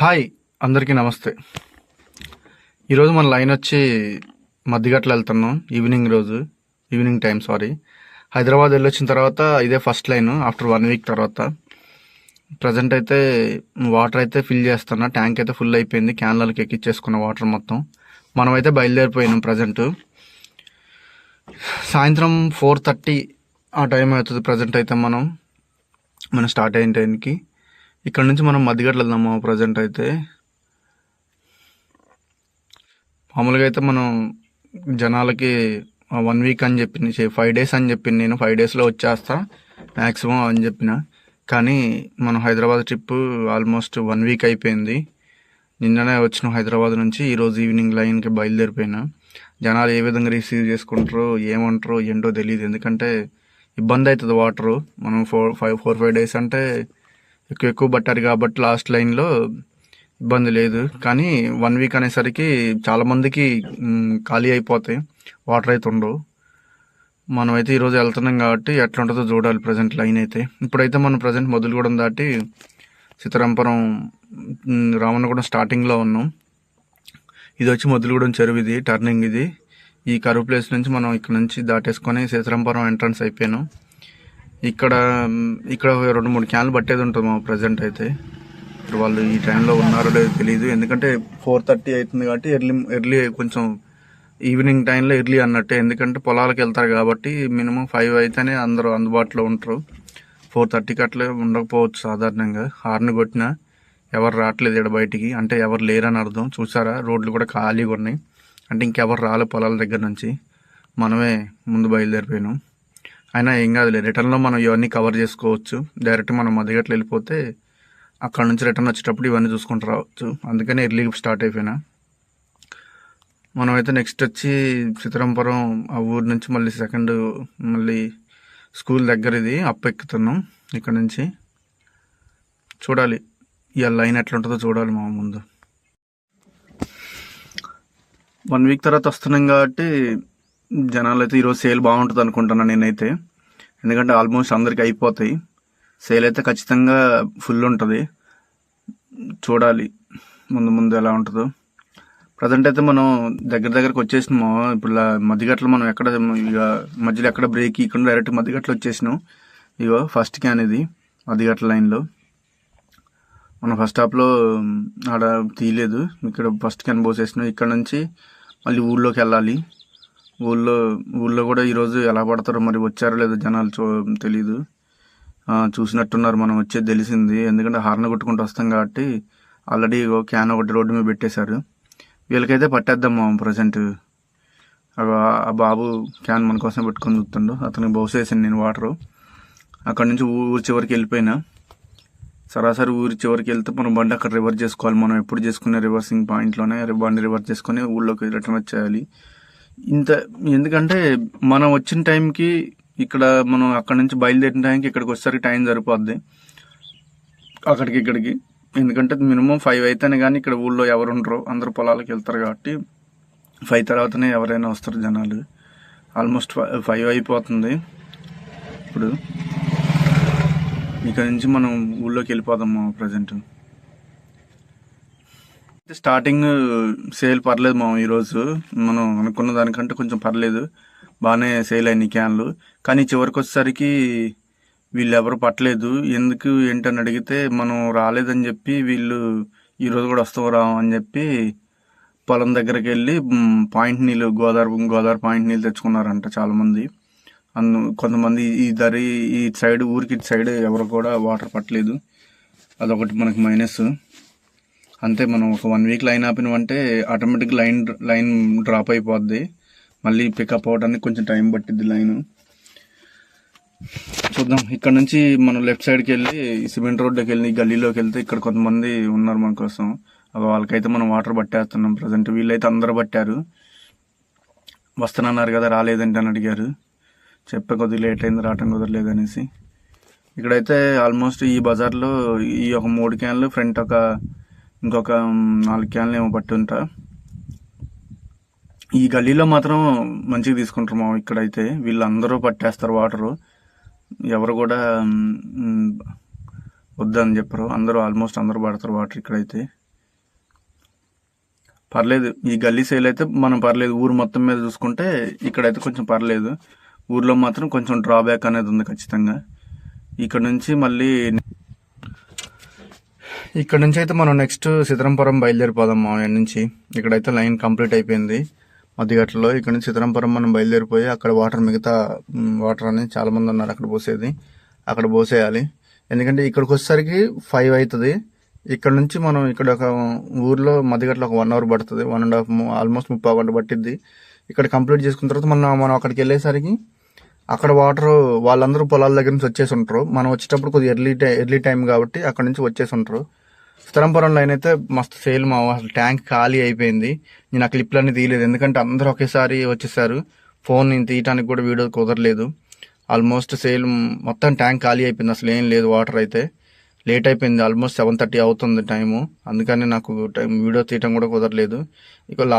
Hi అందరికీ నమస్తే. ఈరోజు మన లైన్ వచ్చి మధ్యగట్ల వెళ్తున్నాం ఈవినింగ్ రోజు ఈవినింగ్ టైం సారీ. హైదరాబాద్ వెళ్ళొచ్చిన తర్వాత ఇదే first line after one week తర్వాత. ప్రజెంట్ అయితే వాటర్ అయితే ఫిల్ చేస్తున్నా ట్యాంక్ అయితే ఫుల్ అయిపోయింది క్యాన్లకి ఎక్కిచ్చేసుకున్న వాటర్ మొత్తం. మనమైతే బయలుదేరిపోయినాం ప్రజెంట్ సాయంత్రం ఫోర్ థర్టీ ఆ టైం అవుతుంది ప్రజెంట్ అయితే మనం మనం స్టార్ట్ అయిన టైంకి ఇక్కడ నుంచి మనం మధ్యగట్ల వెళ్దాము ప్రజెంట్ అయితే? మామూలుగా అయితే మనం జనాలకి వన్ వీక్ అని చెప్పింది ఫైవ్ డేస్ అని చెప్పింది నేను ఫైవ్ డేస్లో వచ్చేస్తా మ్యాక్సిమం అని చెప్పిన. కానీ మనం Hyderabad trip almost one week అయిపోయింది. నిన్ననే వచ్చిన హైదరాబాద్ నుంచి ఈరోజు ఈవినింగ్ లైన్కి బయలుదేరిపోయినా. జనాలు ఏ విధంగా రిసీవ్ చేసుకుంటారో ఏమంటారో ఏంటో తెలియదు ఎందుకంటే ఇబ్బంది అవుతుంది వాటరు మనం four five four five days అంటే ఎక్కువ ఎక్కువ పట్టారు కాబట్టి లాస్ట్ లైన్లో ఇబ్బంది లేదు. కానీ వన్ వీక్ అనేసరికి చాలామందికి ఖాళీ అయిపోతాయి. వాటర్ అయితే ఉండవు. మనమైతే ఈరోజు వెళ్తున్నాం కాబట్టి ఎట్లా ఉంటుందో చూడాలి ప్రజెంట్ లైన్ అయితే. ఇప్పుడైతే మనం ప్రజెంట్ మొదలుగూడెం దాటి సీతారాంపురం రామన్నగూడెం స్టార్టింగ్లో ఉన్నాం. ఇది వచ్చి మొదలుగూడెం చెరువు ఇది టర్నింగ్ ఇది. ఈ కరువు ప్లేస్ నుంచి మనం ఇక్కడ నుంచి దాటేసుకొని సీతారాంపురం ఎంట్రన్స్ అయిపోయాను. ఇక్కడ ఇక్కడ ఒక రెండు మూడు క్యాన్లు పట్టేది ఉంటుంది మా ప్రజెంట్ అయితే. ఇప్పుడు వాళ్ళు ఈ టైంలో ఉన్నారో లేదో తెలియదు ఎందుకంటే ఫోర్ థర్టీ అవుతుంది కాబట్టి ఎర్లీ ఎర్లీ కొంచెం ఈవినింగ్ టైంలో ఎర్లీ అన్నట్టే. ఎందుకంటే పొలాలకు వెళ్తారు కాబట్టి మినిమం ఫైవ్ అయితేనే అందరూ అందుబాటులో ఉంటారు. ఫోర్ థర్టీకి అట్లే ఉండకపోవచ్చు సాధారణంగా. హార్న్ కొట్టినా ఎవరు రావట్లేదు ఇక్కడ బయటికి. అంటే ఎవరు లేరని అర్థం. చూసారా? రోడ్లు కూడా ఖాళీగా ఉన్నాయి. అంటే ఇంకెవరు రాలే పొలాల దగ్గర నుంచి. మనమే ముందు బయలుదేరిపోయినాం. అయినా ఏం కాదులే. రిటర్న్లో మనం ఇవన్నీ కవర్ చేసుకోవచ్చు. డైరెక్ట్ మనం మధ్యగట్లు వెళ్ళిపోతే అక్కడ నుంచి రిటర్న్ వచ్చేటప్పుడు ఇవన్నీ చూసుకుంటూ రావచ్చు. అందుకని ఎర్లీ స్టార్ట్ అయిపోయినా. మనమైతే నెక్స్ట్ వచ్చి సీతారాంపురం ఆ ఊరు నుంచి మళ్ళీ సెకండ్ మళ్ళీ స్కూల్ దగ్గర ఇది అప్పెక్కుతున్నాం ఇక్కడ నుంచి. చూడాలి. ఇవాళ లైన్ ఎట్లా ఉంటుందో చూడాలి మా ముందు. వన్ వీక్ తర్వాత వస్తున్నాం కాబట్టి జనాలు అయితే ఈరోజు సేల్ బాగుంటుంది అనుకుంటున్నాను నేనైతే. ఎందుకంటే ఆల్మోస్ట్ అందరికి అయిపోతాయి. సేల్ అయితే ఖచ్చితంగా ఫుల్ ఉంటుంది. చూడాలి. ముందు ముందు ఎలా ఉంటుందో. ప్రజెంట్ అయితే మనం దగ్గర దగ్గరకు వచ్చేసినాము. ఇప్పుడు ఇలా మధ్యగట్లో మనం ఎక్కడ ఇక మధ్యలో ఎక్కడ బ్రేక్ ఇవ్వకుండా డైరెక్ట్ మధ్యగట్లో వచ్చేసినాం. ఇగో ఫస్ట్ క్యాన్ ఇది. మధ్యగట్ల లైన్లో మనం ఫస్ట్ స్టాప్లో ఆడ తీయలేదు. ఇక్కడ ఫస్ట్ క్యాన్ పోసేసినాం. ఇక్కడ నుంచి మళ్ళీ ఊళ్ళోకి వెళ్ళాలి. ఊళ్ళో ఊళ్ళో కూడా ఈరోజు ఎలా పడతారో మరి వచ్చారో లేదో జనాలు చూ తెలీదు. చూసినట్టున్నారు మనం వచ్చేది తెలిసింది. ఎందుకంటే హార్న్ కొట్టుకుంటూ వస్తాం కాబట్టి ఆల్రెడీ క్యాన్ ఒకటి రోడ్డు మీద పెట్టేశారు. వీళ్ళకైతే పట్టేద్దాం మా ప్రజెంట్. ఆ బాబు క్యాన్ మన కోసం పెట్టుకొని చూస్తుండు. అతనికి బహుశేసాను నేను వాటరు. అక్కడ నుంచి ఊరు ఊరి చివరికి వెళ్ళిపోయినా. సరాసరి ఊరి చివరికి వెళ్తే మనం బండి అక్కడ రివర్స్ చేసుకోవాలి. మనం ఎప్పుడు చేసుకునే రివర్సింగ్ పాయింట్లోనే బండి రివర్స్ చేసుకొని ఊళ్ళోకి రిటర్న్ వచ్చేయాలి. ఇంత ఎందుకంటే మనం వచ్చిన టైంకి ఇక్కడ మనం అక్కడ నుంచి బయలుదేరిన టైంకి ఇక్కడికి వచ్చేసరికి టైం సరిపోద్ది. అక్కడికి ఇక్కడికి. ఎందుకంటే మినిమం ఫైవ్ అయితేనే కానీ ఇక్కడ ఊళ్ళో ఎవరు ఉండరు. అందరు పొలాలకు వెళ్తారు కాబట్టి ఫైవ్ తర్వాతనే ఎవరైనా వస్తారు జనాలు. ఆల్మోస్ట్ ఫైవ్ అయిపోతుంది. ఇప్పుడు ఇక్కడ నుంచి మనం ఊళ్ళోకి వెళ్ళిపోదాం ప్రజెంట్. స్టార్టింగ్ సేల్ పర్లేదు మా ఈరోజు. మనం అనుకున్న దానికంటే కొంచెం పర్లేదు. బాగానే సేల్ అయినాయి క్యాన్లు. కానీ చివరికి వచ్చేసరికి వీళ్ళు ఎవరు పట్టలేదు. ఎందుకు ఏంటని అడిగితే మనం రాలేదని చెప్పి వీళ్ళు ఈరోజు కూడా వస్తాం రా అని చెప్పి పొలం దగ్గరికి వెళ్ళి పాయింట్ నీళ్ళు గోదావరి గోదావరి పాయింట్ నీళ్ళు తెచ్చుకున్నారంట చాలామంది. అందు కొంతమంది ఈ దరి ఈ సైడ్ ఊరికి ఇటు సైడ్ ఎవరు కూడా వాటర్ పట్టలేదు. అదొకటి మనకి మైనస్. అంతే మనం ఒక వన్ వీక్ లైన్ ఆపినామంటే ఆటోమేటిక్ లైన్ లైన్ డ్రాప్ అయిపోద్ది. మళ్ళీ పికప్ అవడానికి కొంచెం టైం పట్టిద్ది లైన్ చూద్దాం. ఇక్కడ నుంచి మనం లెఫ్ట్ సైడ్కి వెళ్ళి సిమెంట్ రోడ్లోకి వెళ్ళి గల్లీలోకి వెళ్తే ఇక్కడ కొంతమంది ఉన్నారు మన కోసం. వాళ్ళకైతే మనం వాటర్ పట్టేస్తున్నాం. ప్రజెంట్ వీళ్ళైతే అందరూ పట్టారు. వస్తానన్నారు కదా రాలేదంటే అని అడిగారు. చెప్పే కొద్దిగా లేట్ అయింది రావటం కుదరలేదు అనేసి ఇక్కడైతే ఆల్మోస్ట్ ఈ బజార్లో ఈ ఒక మూడు క్యాన్లు ఫ్రంట్ ఒక ఇంకొక నాలుగు క్యాన్లు ఏమో పట్టుంటా. ఈ గల్లీలో మాత్రం మంచిగా తీసుకుంటారు మా ఇక్కడైతే. వీళ్ళందరూ పట్టేస్తారు వాటరు. ఎవరు కూడా వద్దని చెప్పరు. అందరూ ఆల్మోస్ట్ అందరూ పడతారు వాటర్ ఇక్కడైతే. పర్లేదు ఈ గల్లీ సేల్ అయితే మనం పర్లేదు. ఊరు మొత్తం మీద చూసుకుంటే ఇక్కడైతే కొంచెం పర్లేదు. ఊర్లో మాత్రం కొంచెం డ్రాబ్యాక్ అనేది ఉంది ఖచ్చితంగా. ఇక్కడ నుంచి మళ్ళీ ఇక్కడ నుంచి అయితే మనం నెక్స్ట్ సిద్ధరంపురం బయలుదేరిపోదాం మా నుంచి. ఇక్కడైతే లైన్ కంప్లీట్ అయిపోయింది. మధ్యగట్లో ఇక్కడ నుంచి సిద్ధరంపురం మనం బయలుదేరిపోయి అక్కడ వాటర్ మిగతా వాటర్ అనేది చాలామంది ఉన్నారు అక్కడ పోసేది. అక్కడ పోసేయాలి. ఎందుకంటే ఇక్కడికి వచ్చేసరికి ఫైవ్ అవుతుంది. ఇక్కడ నుంచి మనం ఇక్కడ ఒక ఊర్లో మధ్యగట్లో ఒక వన్ అవర్ పడుతుంది. వన్ అండ్ హాఫ్ ఆల్మోస్ట్ ముప్పై గంట పట్టిద్ది. ఇక్కడ కంప్లీట్ చేసుకున్న తర్వాత మనం మనం అక్కడికి వెళ్ళేసరికి అక్కడ వాటర్ వాళ్ళందరూ పొలాల దగ్గర నుంచి వచ్చేసి ఉంటారు. మనం వచ్చేటప్పుడు కొద్దిగా ఎర్లీ టై ఎర్లీ టైం కాబట్టి అక్కడ నుంచి వచ్చేసి ఉంటారు. స్థిరంపురం లైన్ అయితే మస్తు సేల్ మా అసలు ట్యాంక్ ఖాళీ అయిపోయింది. నేను ఆ క్లిప్లన్నీ తీయలేదు. ఎందుకంటే అందరూ ఒకేసారి వచ్చేసారు. ఫోన్ నేను తీయటానికి కూడా వీడియో కుదరలేదు. ఆల్మోస్ట్ సేల్ మొత్తం ట్యాంక్ ఖాళీ అయిపోయింది. అసలు ఏం లేదు వాటర్ అయితే. లేట్ అయిపోయింది. ఆల్మోస్ట్ సెవెన్ థర్టీ అవుతుంది టైము అందుకని నాకు టైం వీడియో తీయటం కూడా కుదరలేదు. ఇక లాస్ట్